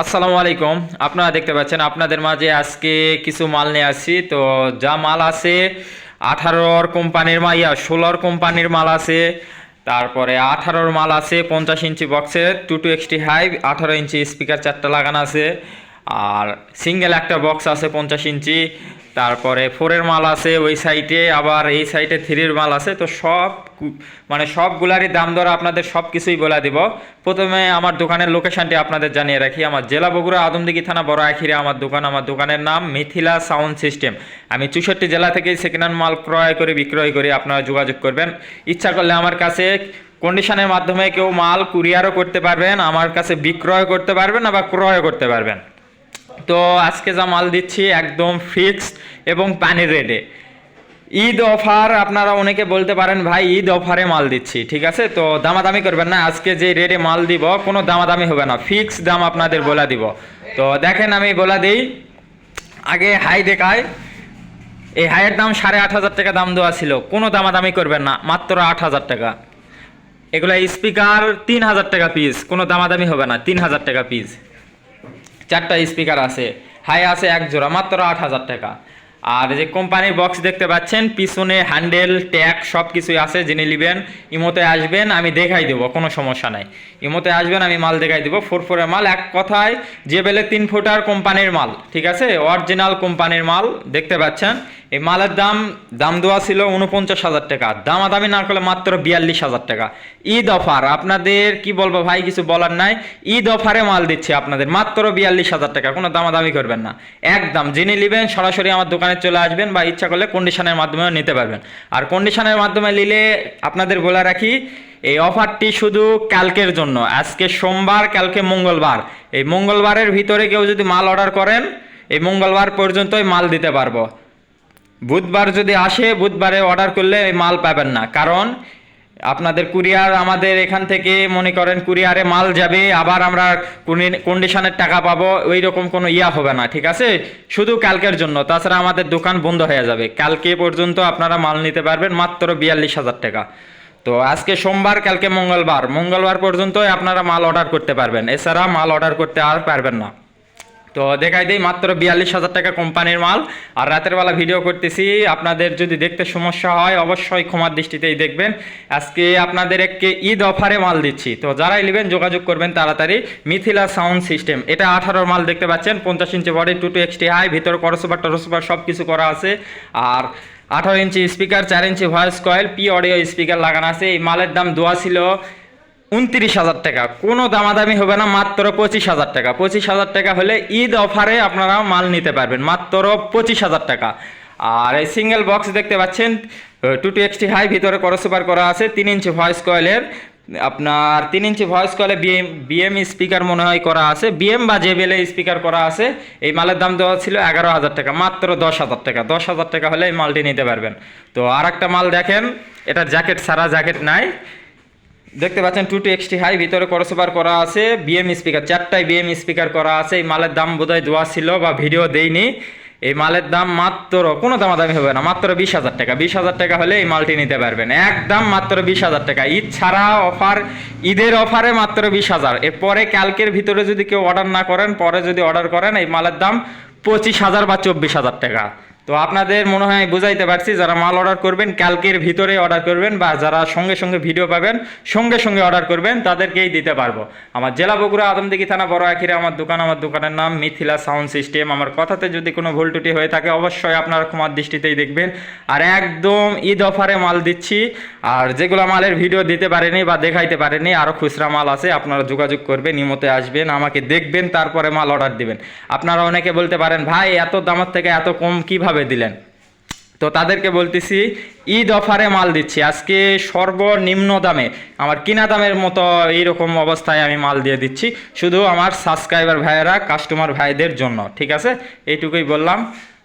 আসসালামু আলাইকুম। আপনারা দেখতে পাচ্ছেন, আপনাদের মাঝে আজকে কিছু মাল নিয়ে আসছি। তো যা মাল আছে, আঠারোর কোম্পানির মাল ইয়া, ষোলোর কোম্পানির মাল আছে। তারপরে আঠারোর মাল আছে পঞ্চাশ ইঞ্চি বক্সে টু টু এক্সটি হাইভ আঠারো ইঞ্চি স্পিকার চারটা লাগানো আছে। আর সিঙ্গেল একটা বক্স আছে পঞ্চাশ ইঞ্চি। তারপরে ফোরের মাল আছে, ওই সাইটে আবার এই সাইডে থ্রির মাল আছে, তো সব মানে সবগুলারই দাম দর আপনাদের সব কিছুই বলে দিব। প্রথমে আমার দোকানের লোকেশনটি আপনাদের জানিয়ে রাখি। আমার জেলা বগুড়া আদমদিঘি থানা বড় আখিরে আমার দোকান। আমার দোকানের নাম মিথিলা সাউন্ড সিস্টেম। আমি চৌষট্টি জেলা থেকে সেকেন্ড হ্যান্ড মাল ক্রয় করে, বিক্রয় করি, আপনারা যোগাযোগ করবেন। ইচ্ছা করলে আমার কাছে কন্ডিশনের মাধ্যমে কেউ মাল কুরিয়ারও করতে পারবেন, আমার কাছে বিক্রয় করতে পারবেন, আবার ক্রয় করতে পারবেন। তো আজকে যা মাল দিচ্ছি একদম ফিক্সড এবং পানির রেটে ঈদ অফার আপনারা অনেকে বলতে পারেন, ভাই, ঈদ অফারে মাল দিচ্ছি। ঠিক আছে? তো দামাদামি করবেন না, আজকে যে রেটে মাল দিব, কোনো দামাদামি হবে না। ফিক্স দাম আপনাদের বলা দিব। তো দেখেন, আমি বলা দিই, আগে হাই দেখায় এই হাইয়ের দাম সাড়ে আট হাজার টাকা দাম দেওয়া ছিল। কোনো দামাদামি করবেন না, মাত্র আট হাজার টাকা। এগুলো স্পিকার তিন হাজার টাকা পিস কোনো দামাদামি হবে না, তিন হাজার টাকা পিস চারটা স্পিকার আছে। হাই আছে এক জোড়া মাত্র আট হাজার টাকা। আর যে কোম্পানির বক্স দেখতে পাচ্ছেন, পিছনে হ্যান্ডেল ট্যাগ সব কিছুই আছে জেনে নেবেন, ইমোতে আসবেন, আমি দেখাই দেবো, কোনো সমস্যা নাই। ইমোতে আসবেন, আমি মাল দেখাই দেবো ফোর ফোরের মাল, এক কথায় যে বেলে তিন ফুটার কোম্পানির মাল, ঠিক আছে? অরিজিনাল কোম্পানির মাল, দেখতে পাচ্ছেন? এই মালের দাম দাম দেওয়া ছিল উনপঞ্চাশ হাজার টাকা। দামাদামি না করলে মাত্র বিয়াল্লিশ হাজার টাকা। ঈদ অফার, আপনাদের কি বলব ভাই, কিছু বলার নাই? ঈদ অফারে মাল দিচ্ছে আপনাদের, মাত্র বিয়াল্লিশ হাজার টাকা, কোনো দামাদামি করবেন না। একদম, যিনি নেবেন, সরাসরি আমার দোকানে চলে আসবেন বা ইচ্ছা করলে কন্ডিশনের মাধ্যমেও নিতে পারবেন। আর কন্ডিশনের মাধ্যমে নিলে আপনাদের বলে রাখি, এই অফারটি শুধু কালকের জন্য। আজকে সোমবার, কালকে মঙ্গলবার। এই মঙ্গলবারের ভিতরে কেউ যদি মাল অর্ডার করেন, এই মঙ্গলবার পর্যন্তই মাল দিতে পারব। বুধবার যদি আসে, বুধবারে অর্ডার করলে মাল পাবেন না। কারণ আপনাদের কুরিয়ার আমাদের এখান থেকে, মনে করেন কুরিয়ারে মাল যাবে, আবার আমরা কন্ডিশনের টাকা পাবো ওই রকম কোনো ইয়া হবে না, ঠিক আছে? শুধু কালকের জন্য, তাছাড়া আমাদের দোকান বন্ধ হয়ে যাবে। কালকে পর্যন্ত আপনারা মাল নিতে পারবেন মাত্র বিয়াল্লিশ হাজার টাকা। তো আজকে সোমবার, কালকে মঙ্গলবার মঙ্গলবার পর্যন্তই আপনারা মাল অর্ডার করতে পারবেন। এছাড়া মাল অর্ডার করতে আর পারবেন না। তো দেখাই দিই মাত্র বিয়াল্লিশ হাজার টাকা কোম্পানির মাল। আর রাতের বেলা ভিডিও করতেছি, আপনাদের যদি দেখতে সমস্যা হয় অবশ্যই ক্ষমার দৃষ্টিতেই দেখবেন। আজকে আপনাদের এককে ঈদ অফারে মাল দিচ্ছি। তো যারাই নেবেন, যোগাযোগ করবেন তাড়াতাড়ি। মিথিলা সাউন্ড সিস্টেম, এটা আঠারোর মাল দেখতে পাচ্ছেন, পঞ্চাশ inch body two two XT high ভিতরে করসোবার টরসোবার সব কিছু করা আছে। আর আঠারো ইঞ্চি স্পিকার চার inch voice coil P audio speaker লাগানো আছে। এই মালের দাম দোয়া ছিল উনত্রিশ হাজার টাকা। কোনো দামাদামি হবে না, মাত্র পঁচিশ হাজার টাকা। পঁচিশ হাজার টাকা হলে ঈদ অফারে আপনারা মাল নিতে পারবেন, মাত্র পঁচিশ হাজার টাকা। আর এই সিঙ্গেল বক্স দেখতে পাচ্ছেন টু টু এক্সটি হাই, ভিতরে করসুপার করা আছে, তিন ইঞ্চি ভয়েস কয়েলের, আপনার তিন inch voice coil BM BM speaker মনে হয় করা আছে বিএম বা জেবেলে স্পিকার করা আছে, এই মালের দাম দেওয়া ছিল এগারো হাজার টাকা, মাত্র দশ হাজার টাকা। দশ হাজার টাকা হলে এই মালটি নিতে পারবেন। তো আর একটা মাল দেখেন, এটা জ্যাকেট ছাড়া জ্যাকেট নাই। দেখতে পাচ্ছেন টু টু এক্সটি হাই ভিতরে করসোবার করা আছে বিএম স্পিকার চারটায় বিএম স্পিকার করা আছে। এই মালের দাম বোধহয় দেওয়া ছিল বা ভিডিও দেইনি। এই মালের দাম মাত্র, কোনো দামাদামি হবে না, মাত্র বিশ হাজার টাকা। বিশ হাজার টাকা হলে এই মালটি নিতে পারবেন। একদম মাত্র বিশ হাজার টাকা। ঈদ ছাড়া অফার, ঈদের অফারে মাত্র বিশ হাজার। এরপরে কালকের ভিতরে যদি কেউ অর্ডার না করেন, পরে যদি অর্ডার করেন, এই মালের দাম পঁচিশ হাজার বা চব্বিশ হাজার টাকা। তো আপনাদের মনে হয় বুঝাইতে পারছি, যারা মাল অর্ডার করবেন, কালকের ভিতরে অর্ডার করবেন বা যারা সঙ্গে সঙ্গে ভিডিও পাবেন, সঙ্গে সঙ্গে অর্ডার করবেন, তাদেরকেই দিতে পারব। আমার জেলা বগুড়া আদমদিঘি থানা বড় আখিরে আমার দোকান, আমার দোকানের নাম মিথিলা সাউন্ড সিস্টেম। আমার কথাতে যদি কোনো ভুল ত্রুটি হয়ে থাকে, অবশ্যই আপনারা ক্ষমার দৃষ্টিতেই দেখবেন। আর একদম ঈদ অফারে মাল দিচ্ছি, আর যেগুলো মালের ভিডিও দিতে পারেনি বা দেখাইতে পারেনি আরও খুচরা মাল আছে, আপনারা যোগাযোগ করবেন নিমতে আসবেন, আমাকে দেখবেন, তারপরে মাল অর্ডার দিবেন। আপনারা অনেকে বলতে পারেন, ভাই, এত দামের থেকে এত কম কীভাবে দিলেন? তো তাদেরকে বলতেছি, ঈদ অফারে মাল দিচ্ছি। আজকে সর্বনিম্ন দামে। আমার কিনা দামের মতো এইরকম অবস্থায় আমি মাল দিয়ে দিচ্ছি। শুধু আমার সাবস্ক্রাইবার ভাইয়েরা কাস্টমার ভাইদের জন্য, ঠিক আছে? এইটুকুই বললাম।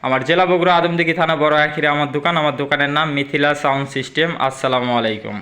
আমার জেলা বগুড়া আদমদিঘি থানা বড় আখিরে আমার দোকান। আমার দোকানের নাম মিথিলা সাউন্ড সিস্টেম। আসসালামু আলাইকুম।